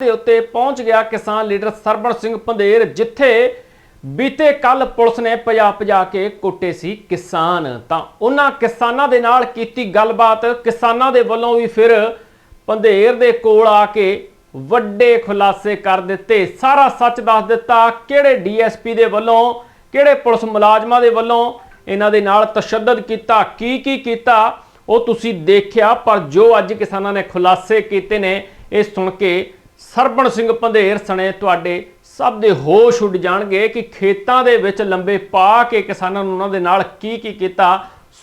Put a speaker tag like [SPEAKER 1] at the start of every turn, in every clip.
[SPEAKER 1] ਦੇ ਉੱਤੇ ਪਹੁੰਚ ਗਿਆ ਕਿਸਾਨ ਲੀਡਰ ਸਰਬਣ ਸਿੰਘ ਪੰਧੇਰ, ਜਿੱਥੇ ਬੀਤੇ ਕੱਲ ਪੁਲਿਸ ਨੇ ਭਜਾ ਭਜਾ ਕੇ ਕੁੱਟੇ ਸੀ ਕਿਸਾਨ। ਤਾਂ ਉਹਨਾਂ ਕਿਸਾਨਾਂ ਦੇ ਨਾਲ ਕੀਤੀ ਗੱਲਬਾਤ, ਕਿਸਾਨਾਂ ਦੇ ਵੱਲੋਂ ਵੀ ਫਿਰ ਪੰਧੇਰ ਦੇ ਕੋਲ ਆ ਕੇ ਵੱਡੇ ਖੁਲਾਸੇ ਕਰ ਦਿੱਤੇ। ਸਾਰਾ ਸੱਚ ਦੱਸ ਦਿੱਤਾ, ਕਿਹੜੇ ਡੀਐਸਪੀ ਦੇ ਵੱਲੋਂ, ਕਿਹੜੇ ਪੁਲਿਸ ਮੁਲਾਜ਼ਮਾਂ ਦੇ ਵੱਲੋਂ ਇਹਨਾਂ ਦੇ ਨਾਲ ਤਸ਼ੱਦਦ ਕੀਤਾ, ਕੀ ਕੀ ਕੀਤਾ, ਉਹ ਤੁਸੀਂ ਦੇਖਿਆ, ਪਰ ਜੋ ਅੱਜ ਕਿਸਾਨਾਂ ਨੇ ਖੁਲਾਸੇ ਕੀਤੇ ਨੇ, ਇਹ ਸੁਣ ਕੇ ਸਰਬਣ ਸਿੰਘ ਪੰਧੇਰ ਸਣੇ ਤੁਹਾਡੇ ਸਭ ਦੇ ਹੋਸ਼ ਉੱਡ ਜਾਣਗੇ ਕਿ ਖੇਤਾਂ ਦੇ ਵਿੱਚ ਲੰਬੇ ਪਾ ਕੇ ਕਿਸਾਨਾਂ ਨੂੰ ਉਹਨਾਂ ਦੇ ਨਾਲ ਕੀ ਕੀ ਕੀਤਾ।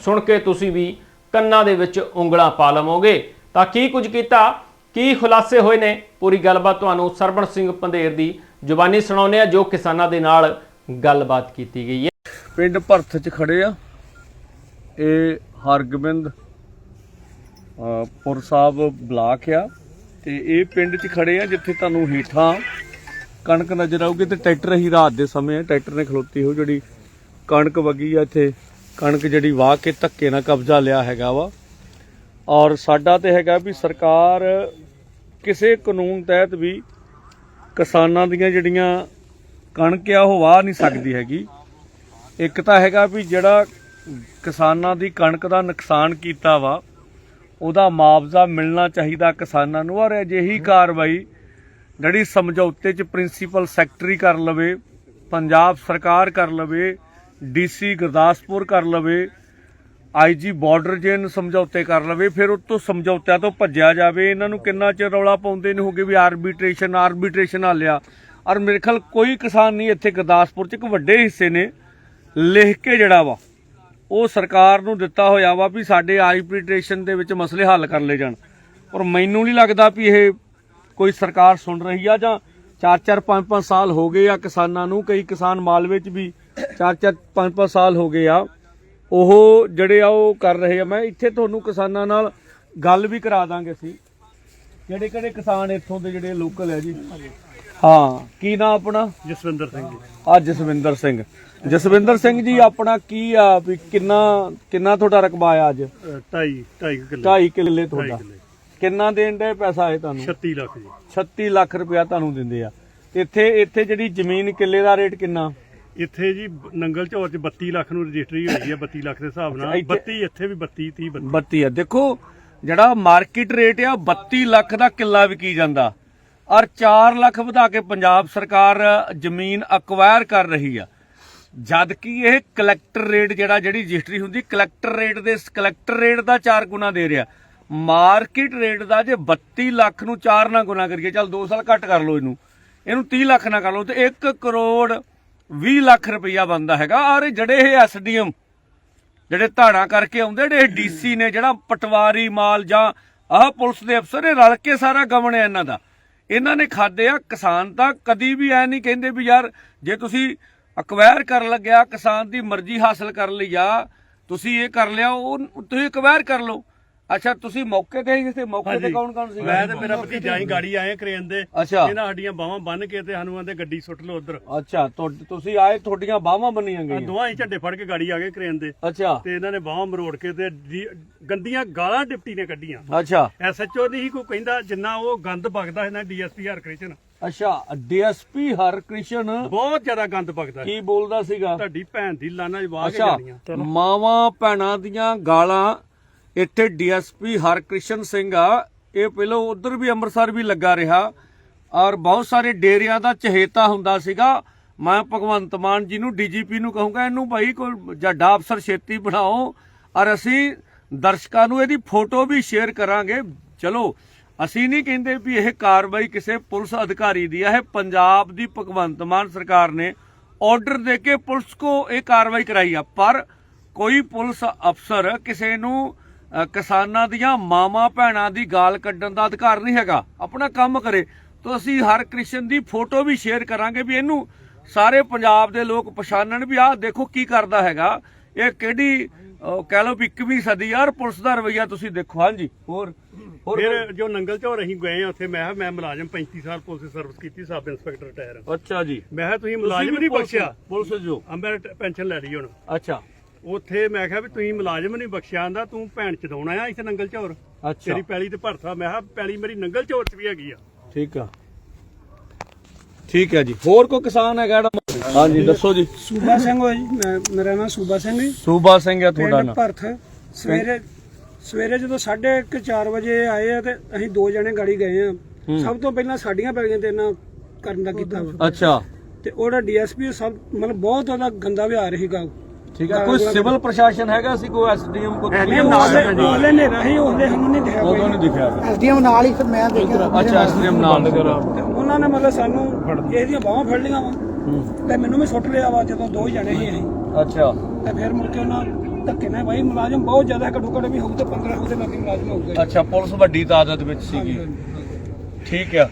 [SPEAKER 1] ਸੁਣ ਕੇ ਤੁਸੀਂ ਵੀ ਕੰਨਾਂ ਦੇ ਵਿੱਚ ਉਂਗਲਾਂ ਪਾ ਲਵੋਗੇ। ਤਾਂ ਕੀ ਕੁਝ ਕੀਤਾ? ਕੀ ਖੁਲਾਸੇ ਹੋਏ ਨੇ? ਪੂਰੀ ਗੱਲਬਾਤ ਤੁਹਾਨੂੰ ਸਰਬਣ ਸਿੰਘ ਪੰਧੇਰ ਦੀ ਜ਼ੁਬਾਨੀ ਸੁਣਾਉਂਦੇ ਆ ਜੋ ਕਿਸਾਨਾਂ ਦੇ ਨਾਲ ਗੱਲਬਾਤ ਕੀਤੀ ਗਈ ਹੈ।
[SPEAKER 2] ਪਿੰਡ ਭਰਥ ਚ ਖੜੇ ਆ। ਇਹ ਹਰਗੋਬਿੰਦ ਪੁਰ ਸਾਹਿਬ ਬਲਾਕ ਆ। ਤੇ ਇਹ ਪਿੰਡ ਚ ਖੜੇ ਆ ਜਿੱਥੇ ਤੁਹਾਨੂੰ ਹੀਠਾਂ ਕਣਕ ਨਜ਼ਰ ਆਊਗੀ ਤੇ ਟਰੈਕਟਰ ਹੀ ਰਾਤ ਦੇ ਸਮੇਂ ਟਰੈਕਟਰ ਨੇ ਖਲੋਤੀ ਹੋ ਜਿਹੜੀ ਕਣਕ ਵਗੀ ਆ ਇੱਥੇ। ਕਣਕ ਜਿਹੜੀ ਵਾਹ ਕੇ ਧੱਕੇ ਨਾਲ ਕਬਜ਼ਾ ਲਿਆ ਹੈਗਾ ਵਾ। ਔਰ ਸਾਡਾ ਤੇ ਹੈਗਾ ਵੀ ਸਰਕਾਰ ਕਿਸੇ ਕਾਨੂੰਨ ਤਹਿਤ ਵੀ ਕਿਸਾਨਾਂ ਦੀਆਂ ਜਿਹੜੀਆਂ ਕਣਕ ਆ ਉਹ ਵਾਹ ਨਹੀਂ ਸਕਦੀ ਹੈਗੀ। ਇੱਕ ਤਾਂ ਹੈਗਾ ਵੀ ਜਿਹੜਾ ਕਿਸਾਨਾਂ ਦੀ ਕਣਕ ਦਾ ਨੁਕਸਾਨ ਕੀਤਾ ਵਾ ਉਹਦਾ ਮੁਆਵਜ਼ਾ ਮਿਲਣਾ ਚਾਹੀਦਾ ਕਿਸਾਨਾਂ ਨੂੰ ਔਰ ਅਜਿਹੀ ਕਾਰਵਾਈ ਜਿਹੜੀ ਸਮਝੌਤੇ 'ਚ ਪ੍ਰਿੰਸੀਪਲ ਸੈਕਟਰੀ ਕਰ ਲਵੇ, ਪੰਜਾਬ ਸਰਕਾਰ ਕਰ ਲਵੇ, ਡੀਸੀ ਗੁਰਦਾਸਪੁਰ ਕਰ ਲਵੇ ਆਈਜੀ ਬਾਰਡਰ ਜੇ ਨੂੰ ਸਮਝੌਤੇ ਕਰ ਲਵੇ, ਫਿਰ ਉਹ ਤੋਂ ਸਮਝੌਤਿਆਂ ਤੋਂ ਭੱਜਿਆ ਜਾਵੇ। ਇਹਨਾਂ ਨੂੰ ਕਿੰਨਾ ਚਿਰ ਰੌਲਾ ਪਾਉਂਦੇ ਨੇ? ਹੋਗੇ ਵੀ ਆਰਬਿਟ੍ਰੇਸ਼ਨ ਆਰਬਿਟ੍ਰੇਸ਼ਨ ਲਿਆ ਔਰ ਮੇਰੇ ਖਿਆਲ ਕੋਈ ਕਿਸਾਨ ਨਹੀਂ ਇੱਥੇ ਗੁਰਦਾਸਪੁਰ 'ਚ, ਇੱਕ ਵੱਡੇ ਹਿੱਸੇ ਨੇ, ਲਿਖ ਕੇ ਜਿਹੜਾ ਵਾ। ਉਹ ਸਰਕਾਰ ਨੂੰ ਦਿੱਤਾ ਹੋਇਆ ਵਾ ਵੀ ਸਾਡੇ ਆਰਬਿਟ੍ਰੇਸ਼ਨ ਦੇ ਵਿੱਚ ਮਸਲੇ ਹੱਲ ਕਰ ਲਏ ਜਾਣ। ਪਰ ਮੈਨੂੰ ਨਹੀਂ ਲੱਗਦਾ ਵੀ ਇਹ ਕੋਈ ਸਰਕਾਰ ਸੁਣ ਰਹੀ ਆ ਜਾਂ 4-4 5-5 ਸਾਲ ਹੋ ਗਏ ਆ ਕਿਸਾਨਾਂ ਨੂੰ, ਕਈ ਕਿਸਾਨ ਮਾਲਵੇ 'ਚ ਵੀ 4-4 5-5 ਸਾਲ ਹੋ ਗਏ ਆ। ਉਹ ਜਿਹੜੇ ਆ ਉਹ ਕਰ ਰਹੇ ਆ। ਮੈਂ ਇੱਥੇ ਤੁਹਾਨੂੰ ਕਿਸਾਨਾਂ ਨਾਲ ਗੱਲ ਵੀ ਕਰਾ ਦਾਂਗੇ ਅਸੀਂ। ਕਿਹੜੇ ਕਿਹੜੇ ਕਿਸਾਨ ਇੱਥੋਂ ਦੇ ਜਿਹੜੇ ਲੋਕਲ ਹੈ ਜੀ? ਹਾਂ। ਕੀ ਨਾਮ ਆਪਣਾ?
[SPEAKER 3] ਜਸਵਿੰਦਰ ਸਿੰਘ ਜੀ।
[SPEAKER 2] ਆ ਜਸਵਿੰਦਰ ਸਿੰਘ। ਜਸਵਿੰਦਰ ਸਿੰਘ ਜੀ ਆਪਣਾ ਕੀ ਆ? ਵੀ ਕਿੰਨਾ ਕਿੰਨਾ ਤੁਹਾਡਾ ਰਕਬਾ ਆ ਅੱਜ?
[SPEAKER 3] ਅਹ ਢਾਈ ਢਾਈ ਕੁ ਕਿੱਲੇ।
[SPEAKER 2] 2.5 ਕਿੱਲੇ ਤੁਹਾਡਾ।
[SPEAKER 3] ਕਿੱਲੇ।
[SPEAKER 2] ਕਿੰਨਾ ਦੇਣ ਦੇ ਪੈਸਾ ਹੈ ਤੁਹਾਨੂੰ?
[SPEAKER 3] 36 ਲੱਖ ਜੀ।
[SPEAKER 2] 36 ਲੱਖ ਰੁਪਇਆ ਤੁਹਾਨੂੰ ਦਿੰਦੇ ਆ। ਇੱਥੇ ਇੱਥੇ ਜਿਹੜੀ ਜ਼ਮੀਨ ਕਿੱਲੇ ਦਾ ਰੇਟ ਕਿੰਨਾ?
[SPEAKER 3] ਇੱਥੇ ਜੀ ਨੰਗਲ ਝੌਰ ਚ 32 ਲੱਖ ਨੂੰ ਰਜਿਸਟਰੀ ਹੋਈ ਹੈ 32 ਲੱਖ ਦੇ ਹਿਸਾਬ ਨਾਲ।
[SPEAKER 2] ਇੱਥੇ-
[SPEAKER 3] 32 ਇੱਥੇ ਵੀ 32 30 32
[SPEAKER 2] 32 ਆ। ਦੇਖੋ ਜਿਹੜਾ ਮਾਰਕੀਟ ਰੇਟ ਆ 32 ਲੱਖ ਦਾ ਕਿੱਲਾ ਵਿਕੀ ਜਾਂਦਾ। ਔਰ 4 ਲੱਖ ਵਧਾ ਕੇ ਪੰਜਾਬ ਸਰਕਾਰ ਜ਼ਮੀਨ ਅਕਵਾਇਰ ਕਰ ਰਹੀ ਆ। ਜਦ ਕਿ ਇਹ ਕਲੈਕਟਰ ਰੇਟ ਜਿਹੜਾ ਜਿਹੜੀ ਰਜਿਸਟਰੀ ਹੁੰਦੀ ਕਲੈਕਟਰ ਰੇਟ ਦੇ ਕਲੈਕਟਰ ਰੇਟ ਦਾ 4 ਗੁਣਾ ਦੇ ਰਿਹਾ। ਮਾਰਕੀਟ ਰੇਟ ਦਾ ਜੇ 32 ਲੱਖ ਨੂੰ 4 ਨਾਲ ਗੁਣਾ ਕਰੀਏ, ਚੱਲ 2 ਸਾਲ ਘੱਟ ਕਰ ਲਓ ਇਹਨੂੰ। ਇਹਨੂੰ 30 ਲੱਖ ਨਾਲ ਕਰ ਲਓ, ਤੇ 1 ਕਰੋੜ 20 ਲੱਖ ਰੁਪਈਆ ਬਣਦਾ ਹੈਗਾ। ਔਰ ਜਿਹੜੇ ਇਹ ਐਸਡੀਐਮ ਜਿਹੜੇ ਧਾੜਾ ਕਰਕੇ ਆਉਂਦੇ, ਜਿਹੜੇ ਡੀਸੀ ਨੇ, ਜਿਹੜਾ ਪਟਵਾਰੀ ਮਾਲ ਜਾਂ ਆਹ ਪੁਲਿਸ ਦੇ ਅਫਸਰ, ਇਹ ਰਲ ਕੇ ਸਾਰਾ ਗਵਣਿਆ ਇਹਨਾਂ ਦਾ। ਇਹਨਾਂ ਨੇ ਖਾਦੇ ਆ ਕਿਸਾਨ ਤਾਂ ਕਦੀ ਵੀ ਐ ਨਹੀਂ ਕਹਿੰਦੇ ਵੀ ਯਾਰ ਜੇ ਤੁਸੀਂ ਅਕਵਾਇਰ ਕਰਨ ਲੱਗਿਆ ਕਿਸਾਨ ਦੀ ਮਰਜ਼ੀ ਹਾਸਲ ਕਰ ਲਈ ਆ, ਤੁਸੀਂ ਇਹ ਕਰ ਲਿਆ, ਉਹ ਤੁਸੀਂ ਅਕਵਾਇਰ ਕਰ ਲਓ। ਅੱਛਾ ਤੁਸੀਂ ਮੌਕੇ ਤੇ ਹੀ ਸੀ ਮੌਕੇ ਤੇ ਕੌਣ ਕੌਣ ਸੀ
[SPEAKER 3] ਮੈਂ ਤੇ ਮੇਰਾ ਭਤੀਜਾ ਹੀ ਗਾੜੀ ਆਏ ਕਰੇਨ ਦੇ
[SPEAKER 2] ਅੱਛਾ।
[SPEAKER 3] ਇਹਨਾਂ ਸਾਡੀਆਂ ਬਾਹਾਂ ਬੰਨ ਕੇ ਤੇ ਸਾਨੂੰ ਆਂਦੇ ਗੱਡੀ ਸੁੱਟ ਲਓ ਉਧਰ।
[SPEAKER 2] ਅੱਛਾ ਤੁਸੀਂ ਆਏ ਤੁਹਾਡੀਆਂ ਬਾਹਾਂ ਬੰਨੀਆਂ ਗਈਆਂ?
[SPEAKER 3] ਦੋਵਾਂ ਹੀ ਝੰਡੇ ਫੜ ਕੇ ਗਾੜੀ ਆ ਗਏ ਕਰੇਨ ਦੇ
[SPEAKER 2] ਅੱਛਾ।
[SPEAKER 3] ਤੇ ਇਹਨਾਂ ਨੇ ਬਾਹਾਂ ਮਰੋੜ ਕੇ ਤੇ ਗੰਦੀਆਂ ਗਾਲਾਂ ਡਿਪਟੀ ਨੇ ਕੱਢੀਆਂ।
[SPEAKER 2] ਅੱਛਾ।
[SPEAKER 3] ਐਸਐਚਓ ਨਹੀਂ ਕੋਈ ਕਹਿੰਦਾ ਜਿੰਨਾ ਉਹ ਗੰਦ ਬਗਦਾ ਇਹਨਾਂ ਡੀਐਸਪੀ ਹਰਕ੍ਰਿਸ਼ਨ।
[SPEAKER 2] ਅੱਛਾ ਡੀਐਸਪੀ ਹਰਕ੍ਰਿਸ਼ਨ?
[SPEAKER 3] ਬਹੁਤ ਜ਼ਿਆਦਾ ਗੰਦ ਬਗਦਾ
[SPEAKER 2] ਕੀ ਬੋਲਦਾ ਸੀਗਾ?
[SPEAKER 3] ਤੁਹਾਡੀ ਭੈਣ ਦੀ ਲਾਨਾ ਜਵਾ ਕੇ ਜਾਣੀਆਂ।
[SPEAKER 2] ਮਾਵਾਂ ਭੈਣਾਂ ਦੀਆਂ ਗਾਲਾਂ ਇੱਥੇ ਡੀਐਸਪੀ ਹਰਕ੍ਰਿਸ਼ਨ ਸਿੰਘ ਆ। ਇਹ ਪਹਿਲਾਂ ਉਧਰ ਵੀ ਅੰਮ੍ਰਿਤਸਰ ਵੀ ਲੱਗਾ ਰਿਹਾ ਔਰ ਬਹੁਤ ਸਾਰੇ ਡੇਰਿਆਂ ਦਾ ਚਹੇਤਾ ਹੁੰਦਾ ਸੀਗਾ। ਮੈਂ ਭਗਵੰਤ ਮਾਨ ਜੀ ਨੂੰ, ਡੀਜੀਪੀ ਨੂੰ ਕਹੂੰਗਾ, ਇਹਨੂੰ ਭਾਈ ਕੋਈ ਜੱਡਾ ਅਫਸਰ ਛੇਤੀ ਬਣਾਓ ਔਰ ਅਸੀਂ ਦਰਸ਼ਕਾਂ ਨੂੰ ਇਹਦੀ ਫੋਟੋ ਵੀ ਸ਼ੇਅਰ ਕਰਾਂਗੇ। ਚਲੋ, ਅਸੀਂ ਨਹੀਂ ਕਹਿੰਦੇ ਵੀ ਇਹ ਕਾਰਵਾਈ ਕਿਸੇ ਪੁਲਿਸ ਅਧਿਕਾਰੀ ਦੀ ਹੈ ਇਹ ਪੰਜਾਬ ਦੀ ਭਗਵੰਤ ਮਾਨ ਸਰਕਾਰ ਨੇ ਆਰਡਰ ਦੇ ਕੇ ਪੁਲਿਸ ਕੋ ਇਹ ਕਾਰਵਾਈ ਕਰਾਈ ਆ। ਪਰ ਕੋਈ ਪੁਲਿਸ ਅਫਸਰ ਕਿਸੇ ਨੂੰ ਕਿਸਾਨਾਂ ਦੀਆਂ ਮਾਵਾਂ ਭੈਣਾਂ ਦੀ ਗਾਲ ਕੱਢਣ ਦਾ ਅਧਿਕਾਰ ਨਹੀਂ ਹੈਗਾ। ਆਪਣਾ ਕੰਮ ਕਰੇ। ਤਾਂ ਅਸੀਂ ਹਰ ਕ੍ਰਿਸ਼ਨ ਦੀ ਫੋਟੋ ਵੀ ਸ਼ੇਅਰ ਕਰਾਂਗੇ ਵੀ ਇਹਨੂੰ ਸਾਰੇ ਪੰਜਾਬ ਦੇ ਲੋਕ ਪਛਾਣਨ ਵੀ ਆਹ ਦੇਖੋ ਕੀ ਕਰਦਾ ਹੈਗਾ। ਇਹ ਕਿਹੜੀ ਕਹਿ ਲਓ ਵੀ 21ਵੀਂ ਸਦੀ ਯਾਰ ਪੁਲਿਸ ਦਾ ਰਵਈਆ ਤੁਸੀਂ ਦੇਖੋ। ਹਾਂਜੀ ਹੋਰ ਹੋਰ
[SPEAKER 3] ਫਿਰ ਜੋ ਨੰਗਲ ਚੋਂ ਅਸੀਂ ਗਏ ਆ ਉੱਥੇ ਮੈਂ ਕਿਹਾ ਮੈਂ ਮੁਲਾਜ਼ਮ 35 ਸਾਲ ਪੁਲਿਸ ਸਰਵਿਸ ਕੀਤੀ ਸਬ ਇੰਸਪੈਕਟਰ ਰਿਟਾਇਰ
[SPEAKER 2] ਅੱਛਾ ਜੀ।
[SPEAKER 3] ਮੈਂ ਕਿਹਾ ਤੁਸੀਂ ਮੁਲਾਜ਼ਮ ਨਹੀਂ ਬਖਸ਼ਿਆ
[SPEAKER 2] ਪੁਲਿਸ ਜੋ?
[SPEAKER 3] ਮੈਂ ਪੈਨਸ਼ਨ ਲੈ ਲਈ ਹੁਣ।
[SPEAKER 2] ਅੱਛਾ।
[SPEAKER 3] ਉੱਥੇ ਮੈਂ ਕਿਹਾ ਵੀ ਤੁਸੀਂ ਮੁਲਾਜ਼ਮ ਨਹੀਂ ਬਖਸ਼ਿਆ ਆਂਦਾ ਤੂੰ ਭੈਣ ਚਦਾਉਣਾ ਆ ਇੱਥੇ ਨੰਗਲ ਚੌਰ।
[SPEAKER 2] ਅੱਛਾ।
[SPEAKER 3] ਤੇਰੀ ਪੈਲੀ ਤੇ ਭਰਥਾ ਮੈਂ ਕਿਹਾ ਪੈਲੀ ਮੇਰੀ ਨੰਗਲ ਚੌਰ ਚ ਵੀ ਹੈਗੀ ਆ।
[SPEAKER 2] ਠੀਕ ਆ। ਠੀਕ ਹੈ ਜੀ। ਹੋਰ ਕੋਈ ਕਿਸਾਨ ਹੈਗਾ ਜਿਹੜਾ ਹਾਂਜੀ ਦੱਸੋ ਜੀ।
[SPEAKER 4] ਸੂਬਾ ਸਿੰਘ ਹੋਇਆ ਜੀ ਮੈਂ ਮੇਰਾ ਨਾਮ ਸੂਬਾ ਸਿੰਘ ਜੀ।
[SPEAKER 2] ਸੂਬਾ ਸਿੰਘ ਹੈ ਤੁਹਾਡਾ
[SPEAKER 4] ਪਿੰਡ
[SPEAKER 2] ਨਾਮ।
[SPEAKER 4] ਭਰਥ ਸਵੇਰੇ ਸਵੇਰੇ ਜਦੋਂ 1:30 4 ਵਜੇ ਆਏ ਆ ਤੇ ਅਸੀਂ ਦੋ ਜਣੇ ਗਾੜੀ ਗਏ ਆ। ਸਭ ਤੋਂ ਪਹਿਲਾਂ ਸਾਡੀਆਂ ਪੈਲੀਆਂ ਤੇ ਇਹਨਾਂ ਕਰਨ ਦਾ ਕੀਤਾ ਵਾ।
[SPEAKER 2] ਅੱਛਾ।
[SPEAKER 4] ਤੇ ਉਹਦਾ ਡੀਐਸਪੀ ਸਭ ਮਤਲਬ ਬਹੁਤ ਜ਼ਿਆਦਾ ਗੰਦਾ ਵਿਹਾਰ ਸੀਗਾ।
[SPEAKER 2] ਠੀਕ ਹੈ ਕੋਈ ਸਿਵਲ ਪ੍ਰਸ਼ਾਸਨ ਹੈਗਾ ਸੀ ਕੋਈ ਐਸਡੀਐਮ ਕੋ
[SPEAKER 4] ਨਹੀਂ ਉਹਲੇ ਨੇ ਰਹੀ ਉਹਲੇ ਸਾਨੂੰ ਨਹੀਂ ਦਿਖਿਆ
[SPEAKER 2] ਉਦੋਂ
[SPEAKER 4] ਕੋਈ।
[SPEAKER 2] ਨਹੀਂ ਦਿਖਿਆ।
[SPEAKER 5] ਐਸਡੀਐਮ ਨਾਲ ਹੀ ਫਿਰ ਮੈਂ ਦੇਖਿਆ
[SPEAKER 2] ਅੱਛਾ ਐਸਡੀਐਮ ਨਾਲ
[SPEAKER 4] ਉਹਨਾਂ ਨੇ ਮਤਲਬ ਸਾਨੂੰ ਇਹਦੀਆਂ ਬਾਹਾਂ ਫੜ ਲਈਆਂ ਵਾ ਤੇ ਮੈਨੂੰ ਵੀ ਸੁੱਟ ਲਿਆ ਵਾ ਜਦੋਂ ਦੋ ਹੀ ਜਣੇ ਸੀ ਅਸੀਂ।
[SPEAKER 2] ਅੱਛਾ।
[SPEAKER 4] ਤੇ ਫਿਰ ਮੁੜ ਕੇ ਉਹਨਾਂ ਧੱਕੇ ਨਾਲ ਬਾਈ ਮੁਲਾਜ਼ਮ ਬਹੁਤ ਜ਼ਿਆਦਾ ਘੱਟੋ ਘੱਟ ਵੀ ਹੋਊ ਤੇ 15 ਉਹਦੇ ਲੱਗੇ ਮੁਲਾਜ਼ਮ ਹੋਊਗਾ।
[SPEAKER 2] ਅੱਛਾ ਪੁਲਿਸ ਵੱਡੀ ਤਾਦਾਦ ਵਿੱਚ ਸੀਗੀ। ਠੀਕ ਆ।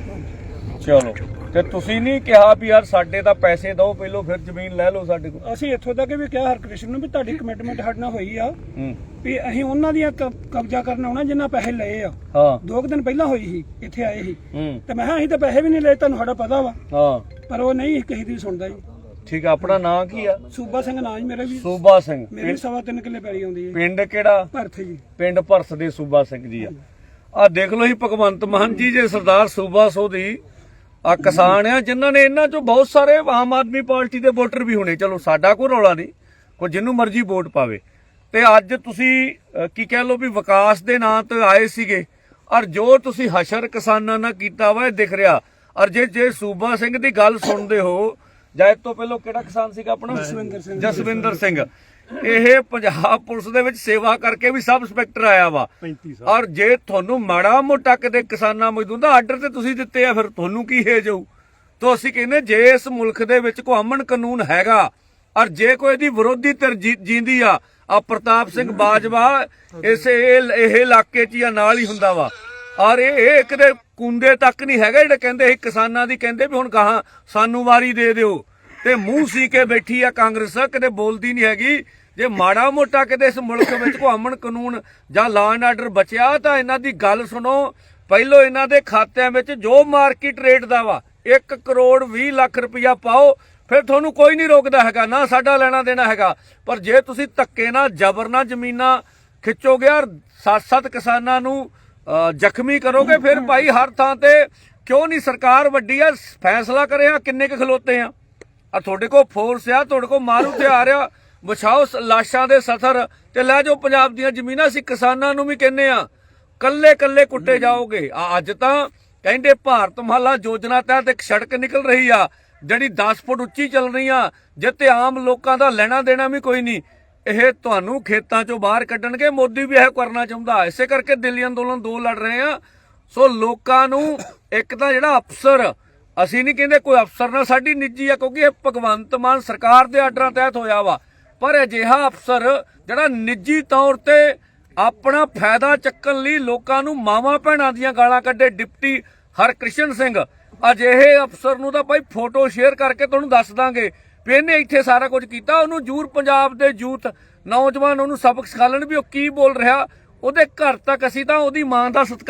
[SPEAKER 2] ਚਲੋ। ਤੇ ਤੁਸੀਂ ਨਹੀਂ ਕਿਹਾ ਵੀ ਯਾਰ ਸਾਡੇ ਤਾਂ ਪੈਸੇ ਦਿਓ ਪਹਿਲੋਂ ਫਿਰ ਜ਼ਮੀਨ ਲੈ ਲਓ ਸਾਡੇ ਕੋਲ।
[SPEAKER 4] ਅਸੀਂ ਇੱਥੋਂ ਤੱਕ ਵੀ ਕਿਹਾ ਹਰਕ੍ਰਿਸ਼ਨ ਨੂੰ ਵੀ ਤੁਹਾਡੀ ਕਮਿਟਮੈਂਟ ਸਾਡੇ ਨਾਲ ਹੋਈ ਆ।
[SPEAKER 2] ਹੂੰ।
[SPEAKER 4] ਵੀ ਅਸੀਂ ਉਹਨਾਂ ਦੀਆਂ ਕ- ਕਬਜ਼ਾ ਕਰਨ ਆਉਣਾ ਜਿੰਨਾ ਪੈਸੇ ਲਏ ਆ।
[SPEAKER 2] ਹਾਂ।
[SPEAKER 4] ਦੋ ਕੁ ਦਿਨ ਪਹਿਲਾਂ ਹੋਈ ਸੀ ਇੱਥੇ ਆਏ ਸੀ।
[SPEAKER 2] ਹੂੰ।
[SPEAKER 4] ਤੇ ਮੈਂ ਕਿਹਾ ਅਸੀਂ ਤਾਂ ਪੈਸੇ ਵੀ ਨਹੀਂ ਲਏ ਤੁਹਾਨੂੰ ਸਾਡਾ ਪਤਾ ਵਾ।
[SPEAKER 2] ਹਾਂ।
[SPEAKER 4] ਪਰ ਉਹ ਨਹੀਂ ਕਿਸੇ ਦੀ ਸੁਣਦਾ ਜੀ
[SPEAKER 2] ਠੀਕ ਆ ਆਪਣਾ ਨਾਂ ਕੀ ਆ?
[SPEAKER 4] ਸੂਬਾ ਸਿੰਘ ਨਾਂ ਜੀ ਮੇਰਾ ਵੀ।
[SPEAKER 2] ਸੂਬਾ ਸਿੰਘ।
[SPEAKER 4] ਮੇਰੀ ਸਵਾ ਤਿੰਨ ਕਿੱਲੇ ਪੈਰੀ ਆਉਂਦੀ ਹੈ।
[SPEAKER 2] ਪਿੰਡ ਕਿਹੜਾ?
[SPEAKER 4] ਭਰਥ ਜੀ।
[SPEAKER 2] ਪਿੰਡ ਭਰਸ ਦੇ ਸੂਬਾ ਸਿੰਘ ਜੀ ਆ। ਆ ਦੇਖ ਲਓ ਜੀ ਭਗਵੰਤ ਮਾਨ ਜੀ ਜੇ ਸਰਦਾਰ ਸੂਬਾ ਸੋਧੀ ਆ ਕਿਸਾਨ ਆ ਜਿਨ੍ਹਾਂ ਨੇ ਇਹਨਾਂ ਚੋਂ ਬਹੁਤ ਸਾਰੇ ਆਮ ਆਦਮੀ ਪਾਰਟੀ ਦੇ ਵੋਟਰ ਵੀ ਹੋਣੇ। ਚਲੋ ਸਾਡਾ ਕੋਈ ਰੌਲਾ ਨਹੀਂ ਕੋਈ ਜਿਹਨੂੰ ਮਰਜ਼ੀ ਵੋਟ ਪਾਵੇ। ਤੇ ਅੱਜ ਤੁਸੀਂ ਕੀ ਕਹਿ ਲਓ ਵੀ ਵਿਕਾਸ ਦੇ ਨਾਂ ਤੇ ਆਏ ਸੀਗੇ। ਔਰ ਜੋ ਤੁਸੀਂ ਹਸ਼ਰ ਕਿਸਾਨਾਂ ਨਾਲ ਕੀਤਾ ਵਾ ਇਹ ਦਿਖ ਰਿਹਾ। ਔਰ ਜੇ ਜੇ ਸੂਬਾ ਸਿੰਘ ਦੀ ਗੱਲ ਸੁਣਦੇ ਹੋ ਜਾਂ ਇਹ ਤੋਂ ਪਹਿਲਾਂ ਕਿਹੜਾ ਕਿਸਾਨ ਸੀਗਾ ਆਪਣਾ?
[SPEAKER 4] ਜਸਵਿੰਦਰ ਸਿੰਘ।
[SPEAKER 2] ਜਸਵਿੰਦਰ ਸਿੰਘ। ਇਹ ਪੰਜਾਬ ਪੁਲਿਸ ਦੇ ਵਿੱਚ ਸੇਵਾ ਕਰਕੇ ਵੀ ਸਬ ਇੰਸਪੈਕਟਰ ਆਇਆ ਵਾ।
[SPEAKER 3] 35 ਸਾਲ।
[SPEAKER 2] ਔਰ ਜੇ ਤੁਹਾਨੂੰ ਮਾੜਾ ਮੋਟਾ ਕਿਤੇ ਕਿਸਾਨਾਂ ਮਜ਼ਦੂਰ ਦਾ ਆਰਡਰ ਤੇ ਤੁਸੀਂ ਦਿੱਤੇ ਆ ਫਿਰ ਤੁਹਾਨੂੰ ਕੀ ਹੈ ਜਾਊ ਤੋਂ ਅਸੀਂ ਕਹਿੰਦੇ ਜੇ ਇਸ ਮੁਲਕ ਦੇ ਵਿੱਚ ਕੋਈ ਅਮਨ ਕਾਨੂੰਨ ਹੈਗਾ ਔਰ ਜੇ ਕੋਈ ਇਹਦੀ ਵਿਰੋਧੀ ਜੀ- ਜੀਂਦੀ ਆ ਆ ਪ੍ਰਤਾਪ ਸਿੰਘ ਬਾਜਵਾ ਇਸੇ ਇਹ ਇਲਾਕੇ 'ਚ ਆ ਨਾਲ ਹੀ ਹੁੰਦਾ ਵਾ। ਔਰ ਇਹ ਇਹ ਕਿਤੇ ਕੁੰਦੇ ਤੱਕ ਨਹੀਂ ਹੈਗਾ ਜਿਹੜੇ ਕਹਿੰਦੇ ਇਹ ਕਿਸਾਨਾਂ ਦੀ ਕਹਿੰਦੇ ਵੀ ਹੁਣ ਕਹਾ ਸਾਨੂੰ ਵਾਰੀ ਦੇ ਦਿਓ। ਤੇ ਮੂੰਹ ਸੀ ਕੇ ਬੈਠੀ ਆ ਕਾਂਗਰਸ ਕਿਤੇ ਬੋਲਦੀ ਨਹੀਂ ਹੈਗੀ। ਜੇ ਮਾੜਾ ਮੋਟਾ ਕਿਤੇ ਇਸ ਮੁਲਕ ਵਿੱਚ ਕੋਈ ਅਮਨ ਕਾਨੂੰਨ ਜਾਂ ਲਾਅ ਐਂਡ ਆਰਡਰ ਬਚਿਆ ਤਾਂ ਇਹਨਾਂ ਦੀ ਗੱਲ ਸੁਣੋ। ਪਹਿਲੋ ਇਹਨਾਂ ਦੇ ਖਾਤਿਆਂ ਵਿੱਚ ਜੋ ਮਾਰਕੀਟ ਰੇਟ ਦਾ ਵਾ 1 ਕਰੋੜ 20 ਲੱਖ ਰੁਪਇਆ ਪਾਓ ਫਿਰ ਤੁਹਾਨੂੰ ਕੋਈ ਨਹੀਂ ਰੋਕਦਾ ਹੈਗਾ ਨਾ ਸਾਡਾ ਲੈਣਾ ਦੇਣਾ ਹੈਗਾ। ਪਰ ਜੇ ਤੁਸੀਂ ਧੱਕੇ ਨਾਲ ਜ਼ਬਰ ਨਾਲ ਜ਼ਮੀਨਾਂ ਖਿੱਚੋਗੇ ਔਰ ਸੱਤ-ਸੱਤ ਕਿਸਾਨਾਂ ਨੂੰ ਜ਼ਖਮੀ ਕਰੋਗੇ ਫਿਰ ਭਾਈ ਹਰ ਥਾਂ ਤੇ ਕਿਉਂ ਨਹੀਂ ਸਰਕਾਰ ਵੱਡੀ ਆ ਫੈਸਲਾ ਕਰਿਆ ਕਿੰਨੇ ਕੁ ਖਲੋਤੇ ਆ? ਆ ਤੁਹਾਡੇ ਕੋਲ ਫੋਰਸ ਆ ਤੁਹਾਡੇ ਕੋਲ ਮਾਰੂ ਤੇ ਆ ਰਿਹਾ ਵਿਛਾਓ ਲਾਸ਼ਾਂ ਦੇ ਸਥਰ ਤੇ ਲੈ ਜਾਓ ਪੰਜਾਬ ਦੀਆਂ ਜ਼ਮੀਨਾਂ, ਅਸੀਂ ਕਿਸਾਨਾਂ ਨੂੰ ਵੀ ਕਹਿੰਨੇ ਆ ਕੱਲੇ ਕੱਲੇ ਕੁੱਟੇ ਜਾਓਗੇ। ਅੱਜ ਤਾਂ ਕਹਿੰਦੇ ਭਾਰਤ ਮਹੱਲਾ ਯੋਜਨਾ ਤਹਿਤ ਇੱਕ ਸੜਕ ਨਿਕਲ ਰਹੀ ਆ, ਜਿਹੜੀ 10 ਫੁੱਟ ਉੱਚੀ ਚੱਲ ਰਹੀ ਆ ਜਿੱਤੇ ਆਮ ਲੋਕਾਂ ਦਾ ਲੈਣਾ ਦੇਣਾ ਵੀ ਕੋਈ ਨਹੀਂ। ਇਹ ਤੁਹਾਨੂੰ ਖੇਤਾਂ ਚੋਂ ਬਾਹਰ ਕੱਢਣਗੇ, ਮੋਦੀ ਵੀ ਇਹ ਕਰਨਾ ਚਾਹੁੰਦਾ। ਇਸੇ ਕਰਕੇ ਦਿੱਲੀ ਅੰਦੋਲਨ ਦੋ ਲੜ ਰਹੇ ਆ। ਸੋ ਲੋਕਾਂ ਨੂੰ ਇੱਕ ਤਾਂ ਜਿਹੜਾ ਅਫਸਰ, ਅਸੀਂ ਨਹੀਂ ਕਹਿੰਦੇ ਕੋਈ ਅਫਸਰ ਨਾਲ ਸਾਡੀ ਨਿੱਜੀ ਆ, ਕਿਉਂਕਿ ਇਹ ਭਗਵੰਤ ਮਾਨ ਸਰਕਾਰ ਦੇ ਆਰਡਰਾਂ ਤਹਿਤ ਹੋਇਆ ਵਾ। ਪਰ ਅਜਿਹਾ ਅਫਸਰ ਜਿਹੜਾ ਨਿੱਜੀ ਤੌਰ ਤੇ ਆਪਣਾ ਫਾਇਦਾ ਚੱਕਣ ਲਈ ਲੋਕਾਂ ਨੂੰ ਮਾਵਾਂ ਭੈਣਾਂ ਦੀਆਂ ਗਾਲਾਂ ਕੱਢੇ ਡਿਪਟੀ ਹਰਕ੍ਰਿਸ਼ਨ ਸਿੰਘ। ਅਜਿਹੇ ਅਫਸਰ ਨੂੰ ਤਾਂ ਭਾਈ ਫੋਟੋ ਸ਼ੇਅਰ ਕਰਕੇ ਤੁਹਾਨੂੰ ਦੱਸ ਦਾਂਗੇ। ਵੀ ਇਹਨੇ ਇੱਥੇ ਸਾਰਾ ਕੁਝ ਕੀਤਾ, ਉਹਨੂੰ ਜੂਰ ਪੰਜਾਬ ਦੇ ਯੂਥ ਨੌਜਵਾਨ ਉਹਨੂੰ ਸਬਕ ਸਿਖਾਲਣ ਵੀ ਉਹ ਕੀ ਬੋਲ ਰਿਹਾ, ਉਹਦੇ ਘਰ ਤੱਕ ਅਸੀਂ ਤਾਂ ਉਹਦੀ ਮਾਂ ਦਾ ਸਤਿਕਾਰ